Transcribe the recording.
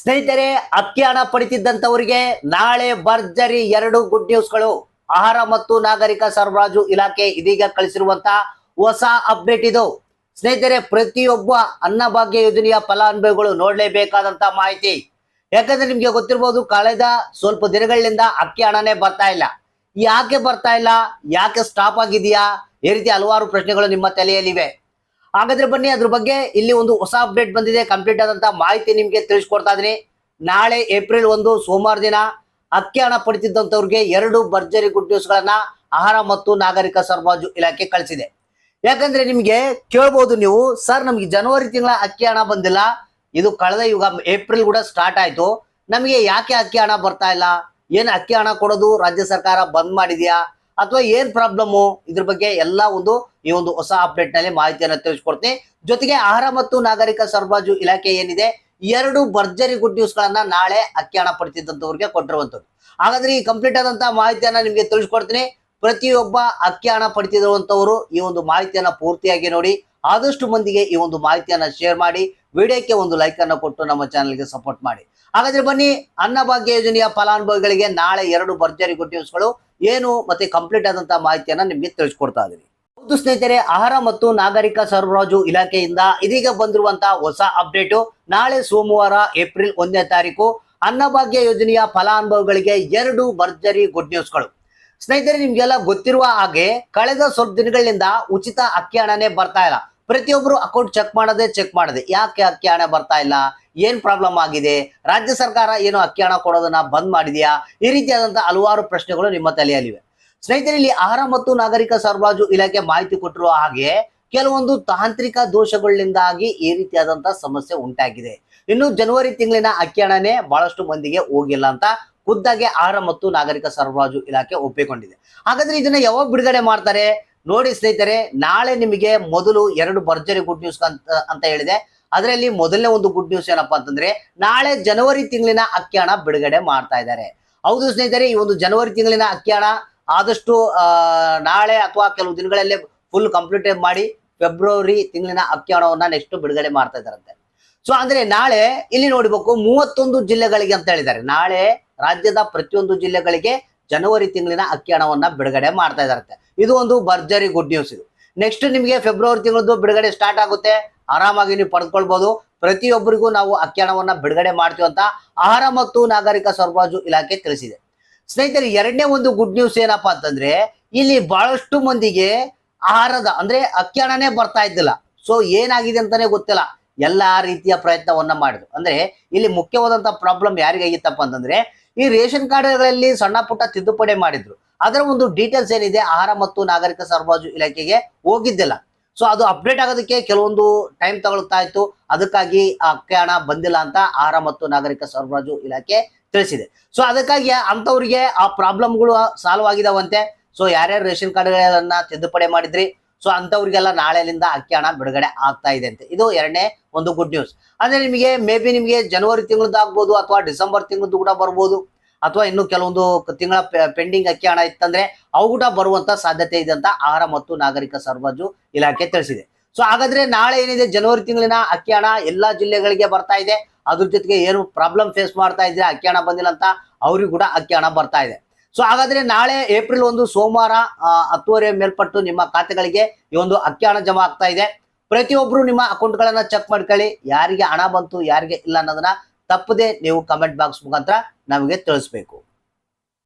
ಸ್ನೇಹಿತರೆ ಅಕ್ಕಿ ಹಣ ನಾಳೆ ಭರ್ಜರಿ ಎರಡು ಗುಡ್ ನ್ಯೂಸ್ಗಳು ಆಹಾರ ಮತ್ತು ನಾಗರಿಕ ಸರಬರಾಜು ಇಲಾಖೆ ಇದೀಗ ಕಳಿಸಿರುವಂತಹ ಹೊಸ ಅಪ್ಡೇಟ್ ಇದು. ಸ್ನೇಹಿತರೆ, ಪ್ರತಿಯೊಬ್ಬ ಅನ್ನಭಾಗ್ಯ ಯೋಜನೆಯ ಫಲಾನುಭವಿಗಳು ನೋಡಲೇಬೇಕಾದಂತಹ ಮಾಹಿತಿ. ಯಾಕಂದ್ರೆ ನಿಮ್ಗೆ ಗೊತ್ತಿರ್ಬೋದು, ಕಳೆದ ಸ್ವಲ್ಪ ದಿನಗಳಿಂದ ಅಕ್ಕಿ ಹಣನೇ ಬರ್ತಾ ಇಲ್ಲ. ಯಾಕೆ ಬರ್ತಾ ಇಲ್ಲ? ಯಾಕೆ ಸ್ಟಾಪ್ ಆಗಿದೆಯಾ? ಈ ರೀತಿ ಹಲವಾರು ಪ್ರಶ್ನೆಗಳು ನಿಮ್ಮ ತಲೆಯಲ್ಲಿವೆ. ಹಾಗಾದ್ರೆ ಬನ್ನಿ, ಅದ್ರ ಬಗ್ಗೆ ಇಲ್ಲಿ ಒಂದು ಹೊಸ ಅಪ್ಡೇಟ್ ಬಂದಿದೆ. ಕಂಪ್ಲೀಟ್ ಆದಂತ ಮಾಹಿತಿ ನಿಮ್ಗೆ ತಿಳಿಸ್ಕೊಡ್ತಾ ಇದೀನಿ ನಾಳೆ ಏಪ್ರಿಲ್ ಒಂದು, ಸೋಮವಾರ ದಿನ ಅಕ್ಕಿ ಹಣ ಪಡಿತಿದ್ದಂಥವ್ರಿಗೆ ಎರಡು ಭರ್ಜರಿ ಗುಡ್ ನ್ಯೂಸ್ ಗಳನ್ನ ಆಹಾರ ಮತ್ತು ನಾಗರಿಕ ಸರಬರಾಜು ಇಲಾಖೆ ಕಳಿಸಿದೆ. ಯಾಕಂದ್ರೆ ನಿಮ್ಗೆ ಕೇಳ್ಬೋದು ನೀವು, ಸರ್, ನಮ್ಗೆ ಜನವರಿ ತಿಂಗಳ ಅಕ್ಕಿ ಹಣ ಬಂದಿಲ್ಲ. ಇದು ಕಳೆದ ಯುಗ ಏಪ್ರಿಲ್ ಕೂಡ ಸ್ಟಾರ್ಟ್ ಆಯ್ತು. ನಮಗೆ ಯಾಕೆ ಅಕ್ಕಿ ಹಣ ಬರ್ತಾ ಇಲ್ಲ? ಏನು ಅಕ್ಕಿ ಹಣ ಕೊಡೋದು? ರಾಜ್ಯ ಸರ್ಕಾರ ಬಂದ್ ಮಾಡಿದ್ಯಾ? ಅಥವಾ ಏನ್ ಪ್ರಾಬ್ಲಮ್ಮು ಇದ್ರ ಬಗ್ಗೆ ಎಲ್ಲ ಒಂದು ಈ ಒಂದು ಹೊಸ ಅಪ್ಡೇಟ್ನಲ್ಲಿ ಮಾಹಿತಿಯನ್ನು ತಿಳಿಸ್ಕೊಡ್ತೀನಿ. ಜೊತೆಗೆ ಆಹಾರ ಮತ್ತು ನಾಗರಿಕ ಸರಬರಾಜು ಇಲಾಖೆ ಏನಿದೆ? ಎರಡು ಭರ್ಜರಿ ಗುಡ್ ನ್ಯೂಸ್ ಗಳನ್ನ ನಾಳೆ ಅಕ್ಕಿ ಹಣ ಕೊಟ್ಟಿರುವಂತದ್ದು ಹಾಗಾದ್ರೆ ಈ ಕಂಪ್ಲೀಟ್ ಆದಂತಹ ಮಾಹಿತಿಯನ್ನ ನಿಮ್ಗೆ ತಿಳಿಸ್ಕೊಡ್ತೀನಿ. ಪ್ರತಿಯೊಬ್ಬ ಅಕ್ಕಿ ಹಣ ಈ ಒಂದು ಮಾಹಿತಿಯನ್ನ ಪೂರ್ತಿಯಾಗಿ ನೋಡಿ ಆದಷ್ಟು ಮಂದಿಗೆ ಈ ಒಂದು ಮಾಹಿತಿಯನ್ನ ಶೇರ್ ಮಾಡಿ, ವಿಡಿಯೋಕ್ಕೆ ಒಂದು ಲೈಕ್ ಅನ್ನ ಕೊಟ್ಟು ನಮ್ಮ ಚಾನಲ್ಗೆ ಸಪೋರ್ಟ್ ಮಾಡಿ. ಹಾಗಾದ್ರೆ ಬನ್ನಿ, ಅನ್ನಭಾಗ್ಯ ಯೋಜನೆಯ ಫಲಾನುಭವಿಗಳಿಗೆ ನಾಳೆ ಎರಡು ಭರ್ಜರಿ ಗುಡ್ ನ್ಯೂಸ್ಗಳು ಏನು ಮತ್ತೆ ಕಂಪ್ಲೀಟ್ ಆದಂತಹ ಮಾಹಿತಿಯನ್ನ ನಿಮಗೆ ತಿಳಿಸ್ಕೊಡ್ತಾ ಇದ್ದೀನಿ ಹೌದು ಸ್ನೇಹಿತರೆ, ಆಹಾರ ಮತ್ತು ನಾಗರಿಕ ಸರಬರಾಜು ಇಲಾಖೆಯಿಂದ ಇದೀಗ ಬಂದಿರುವಂತಹ ಹೊಸ ಅಪ್ಡೇಟು ನಾಳೆ ಸೋಮವಾರ ಏಪ್ರಿಲ್ ಒಂದನೇ ತಾರೀಕು. ಅನ್ನಭಾಗ್ಯ ಯೋಜನೆಯ ಫಲಾನುಭವಿಗಳಿಗೆ ಎರಡು ಭರ್ಜರಿ ಗುಡ್ ನ್ಯೂಸ್ಗಳು ಸ್ನೇಹಿತರೆ, ನಿಮ್ಗೆಲ್ಲ ಗೊತ್ತಿರುವ ಹಾಗೆ ಕಳೆದ ಸ್ವಲ್ಪ ದಿನಗಳಿಂದ ಉಚಿತ ಅಕ್ಕಿ ಹಣನೇ ಬರ್ತಾ ಇಲ್ಲ. ಪ್ರತಿಯೊಬ್ಬರು ಅಕೌಂಟ್ ಚೆಕ್ ಮಾಡದೆ ಚೆಕ್ ಮಾಡದೆ. ಯಾಕೆ ಅಕ್ಕಿ ಹಣ ಬರ್ತಾ ಇಲ್ಲ? ಏನ್ ಪ್ರಾಬ್ಲಮ್ ಆಗಿದೆ? ರಾಜ್ಯ ಸರ್ಕಾರ ಏನು ಅಕ್ಕಿ ಹಣ ಕೊಡೋದನ್ನ ಬಂದ್ ಮಾಡಿದೆಯಾ? ಈ ರೀತಿಯಾದಂತಹ ಹಲವಾರು ಪ್ರಶ್ನೆಗಳು ನಿಮ್ಮ ತಲೆಯಲ್ಲಿವೆ. ಸ್ನೇಹಿತರೆ, ಇಲ್ಲಿ ಆಹಾರ ಮತ್ತು ನಾಗರಿಕ ಸರಬರಾಜು ಇಲಾಖೆ ಮಾಹಿತಿ ಕೊಟ್ಟಿರುವ ಹಾಗೆ ಕೆಲವೊಂದು ತಾಂತ್ರಿಕ ದೋಷಗಳಿಂದಾಗಿ ಈ ರೀತಿಯಾದಂತಹ ಸಮಸ್ಯೆ ಉಂಟಾಗಿದೆ. ಇನ್ನು ಜನವರಿ ತಿಂಗಳಿನ ಅಕ್ಕಿ ಹಣನೇ ಬಹಳಷ್ಟು ಮಂದಿಗೆ ಹೋಗಿಲ್ಲ ಅಂತ ಖುದ್ದಾಗೆ ಆಹಾರ ಮತ್ತು ನಾಗರಿಕ ಸರಬರಾಜು ಇಲಾಖೆ ಒಪ್ಪಿಕೊಂಡಿದೆ. ಹಾಗಾದ್ರೆ ಇದನ್ನ ಯಾವಾಗ ಬಿಡುಗಡೆ ಮಾಡ್ತಾರೆ? ನೋಡಿ ಸ್ನೇಹಿತರೆ, ನಾಳೆ ನಿಮಗೆ ಮೊದಲು ಎರಡು ಭರ್ಜರಿ ಗುಡ್ ನ್ಯೂಸ್ ಅಂತ ಅಂತ ಹೇಳಿದೆ. ಅದರಲ್ಲಿ ಮೊದಲನೇ ಒಂದು ಗುಡ್ ನ್ಯೂಸ್ ಏನಪ್ಪಾ ಅಂತಂದ್ರೆ, ನಾಳೆ ಜನವರಿ ತಿಂಗಳಿನ ಅಕ್ಕಿ ಹಣ ಬಿಡುಗಡೆ ಮಾಡ್ತಾ ಇದ್ದಾರೆ. ಹೌದು ಸ್ನೇಹಿತರೆ, ಈ ಒಂದು ಜನವರಿ ತಿಂಗಳಿನ ಅಕ್ಕಿ ಹಣ ಆದಷ್ಟು ನಾಳೆ ಅಥವಾ ಕೆಲವು ದಿನಗಳಲ್ಲೇ ಫುಲ್ ಕಂಪ್ಲೀಟ್ ಮಾಡಿ ಫೆಬ್ರವರಿ ತಿಂಗಳಿನ ಅಕ್ಕಿ ಹಣವನ್ನ ನೆಕ್ಸ್ಟ್ ಬಿಡುಗಡೆ ಮಾಡ್ತಾ ಇದ್ದಾರಂತೆ. ಸೊ ಅಂದ್ರೆ ನಾಳೆ ಇಲ್ಲಿ ನೋಡ್ಬೇಕು, ಮೂವತ್ತೊಂದು ಜಿಲ್ಲೆಗಳಿಗೆ ಅಂತ ಹೇಳಿದ್ದಾರೆ. ನಾಳೆ ರಾಜ್ಯದ ಪ್ರತಿಯೊಂದು ಜಿಲ್ಲೆಗಳಿಗೆ ಜನವರಿ ತಿಂಗಳಿನ ಅಕ್ಕಿ ಹಣವನ್ನ ಬಿಡುಗಡೆ ಮಾಡ್ತಾ ಇದಾರಂತೆ ಇದು ಒಂದು ಭರ್ಜರಿ ಗುಡ್ ನ್ಯೂಸ್ ಇದು. ನೆಕ್ಸ್ಟ್ ನಿಮಗೆ ಫೆಬ್ರವರಿ ತಿಂಗಳದ್ದು ಬಿಡುಗಡೆ ಸ್ಟಾರ್ಟ್ ಆಗುತ್ತೆ. ಆರಾಮಾಗಿ ನೀವು ಪಡ್ಕೊಳ್ಬೋದು ಪ್ರತಿಯೊಬ್ಬರಿಗೂ ನಾವು ಅಕ್ಕಿ ಹಣವನ್ನ ಬಿಡುಗಡೆ ಮಾಡ್ತೀವಿ ಅಂತ ಆಹಾರ ಮತ್ತು ನಾಗರಿಕ ಸರಬರಾಜು ಇಲಾಖೆ ತಿಳಿಸಿದೆ. ಸ್ನೇಹಿತರೆ, ಎರಡನೇ ಒಂದು ಗುಡ್ ನ್ಯೂಸ್ ಏನಪ್ಪಾ ಅಂತಂದ್ರೆ, ಇಲ್ಲಿ ಬಹಳಷ್ಟು ಮಂದಿಗೆ ಆಹಾರದ ಅಂದ್ರೆ ಅಕ್ಕಿ ಹಣನೇ ಬರ್ತಾ ಇದ್ದಿಲ್ಲ. ಸೊ ಏನಾಗಿದೆ ಅಂತಾನೆ ಗೊತ್ತಿಲ್ಲ. ಎಲ್ಲಾ ರೀತಿಯ ಪ್ರಯತ್ನವನ್ನ ಮಾಡಿದ್ರು. ಅಂದ್ರೆ, ಇಲ್ಲಿ ಮುಖ್ಯವಾದಂತ ಪ್ರಾಬ್ಲಮ್ ಯಾರಿಗಾಗಿತ್ತಪ್ಪ ಅಂತಂದ್ರೆ ಈ ರೇಷನ್ ಕಾರ್ಡ್ಗಳಲ್ಲಿ ಸಣ್ಣ ಪುಟ್ಟ ತಿದ್ದುಪಡಿ ಮಾಡಿದ್ರು. ಅದರ ಒಂದು ಡೀಟೇಲ್ಸ್ ಏನಿದೆ, ಆಹಾರ ಮತ್ತು ನಾಗರಿಕ ಸರಬರಾಜು ಇಲಾಖೆಗೆ ಹೋಗಿದ್ದಿಲ್ಲ. ಸೊ ಅದು ಅಪ್ಡೇಟ್ ಆಗೋದಕ್ಕೆ ಕೆಲವೊಂದು ಟೈಮ್ ತಗೊಳ್ತಾ ಇತ್ತು. ಅದಕ್ಕಾಗಿ ಆ ಹಣ ಬಂದಿಲ್ಲ ಅಂತ ಆಹಾರ ಮತ್ತು ನಾಗರಿಕ ಸರಬರಾಜು ಇಲಾಖೆ ತಿಳಿಸಿದೆ. ಸೊ ಅದಕ್ಕಾಗಿ ಅಂಥವ್ರಿಗೆ ಆ ಪ್ರಾಬ್ಲಮ್ಗಳು ಸಾಲ್ವ್ ಆಗಿದಾವಂತೆ. ಸೊ ಯಾರ್ಯಾರು ರೇಷನ್ ಕಾರ್ಡ್ಗಳನ್ನ ತಿದ್ದುಪಡಿ ಮಾಡಿದ್ರಿ? ಸೊ ಅಂತವ್ರಿಗೆಲ್ಲ ನಾಳೆಲಿಂದ ಅಕ್ಕಿ ಹಣ ಬಿಡುಗಡೆ ಆಗ್ತಾ ಇದೆ ಅಂತ. ಇದು ಎರಡನೇ ಒಂದು ಗುಡ್ ನ್ಯೂಸ್ ಅಂದ್ರೆ ನಿಮಗೆ ಮೇ ಬಿ ನಿಮಗೆ ಜನವರಿ ತಿಂಗಳದ್ದು ಆಗ್ಬೋದು ಅಥವಾ ಡಿಸೆಂಬರ್ ತಿಂಗಳದ್ದು ಕೂಡ ಬರ್ಬೋದು. ಅಥವಾ ಇನ್ನು ಕೆಲವೊಂದು ತಿಂಗಳ ಪೆಂಡಿಂಗ್ ಅಕ್ಕಿ ಹಣ ಇತ್ತಂದ್ರೆ ಅವು ಕೂಡ ಬರುವಂತ ಸಾಧ್ಯತೆ ಇದೆ ಅಂತ ಆಹಾರ ಮತ್ತು ನಾಗರಿಕ ಸರಬರಾಜು ಇಲಾಖೆ ತಿಳಿಸಿದೆ. ಸೊ ಹಾಗಾದ್ರೆ ನಾಳೆ ಏನಿದೆ? ಜನವರಿ ತಿಂಗಳಿನ ಅಕ್ಕಿ ಹಣ ಎಲ್ಲಾ ಜಿಲ್ಲೆಗಳಿಗೆ ಬರ್ತಾ ಇದೆ. ಅದ್ರ ಜೊತೆಗೆ ಏನು ಪ್ರಾಬ್ಲಮ್ ಫೇಸ್ ಮಾಡ್ತಾ ಇದ್ರೆ ಅಕ್ಕಿ ಹಣ ಬಂದಿಲ್ಲ ಅಂತ ಅವ್ರಿಗೂ ಕೂಡ ಅಕ್ಕಿ ಹಣ ಬರ್ತಾ ಇದೆ. ಸೊ ಹಾಗಾದ್ರೆ ನಾಳೆ ಏಪ್ರಿಲ್ ಒಂದು ಸೋಮವಾರ ಹತ್ತುವರೆ ಮೇಲ್ಪಟ್ಟು ನಿಮ್ಮ ಖಾತೆಗಳಿಗೆ ಈ ಒಂದು ಅಕ್ಕಿ ಹಣ ಜಮಾ ಆಗ್ತಾ ಇದೆ. ಪ್ರತಿಯೊಬ್ರು ನಿಮ್ಮ ಅಕೌಂಟ್ಗಳನ್ನ ಚೆಕ್ ಮಾಡ್ಕೊಳ್ಳಿ. ಯಾರಿಗೆ ಹಣ ಬಂತು, ಯಾರಿಗೆ ಇಲ್ಲ ಅನ್ನೋದನ್ನ ತಪ್ಪದೆ ನೀವು ಕಮೆಂಟ್ ಬಾಕ್ಸ್ ಮುಖಾಂತರ ನಮಗೆ ತಿಳಿಸ್ಬೇಕು.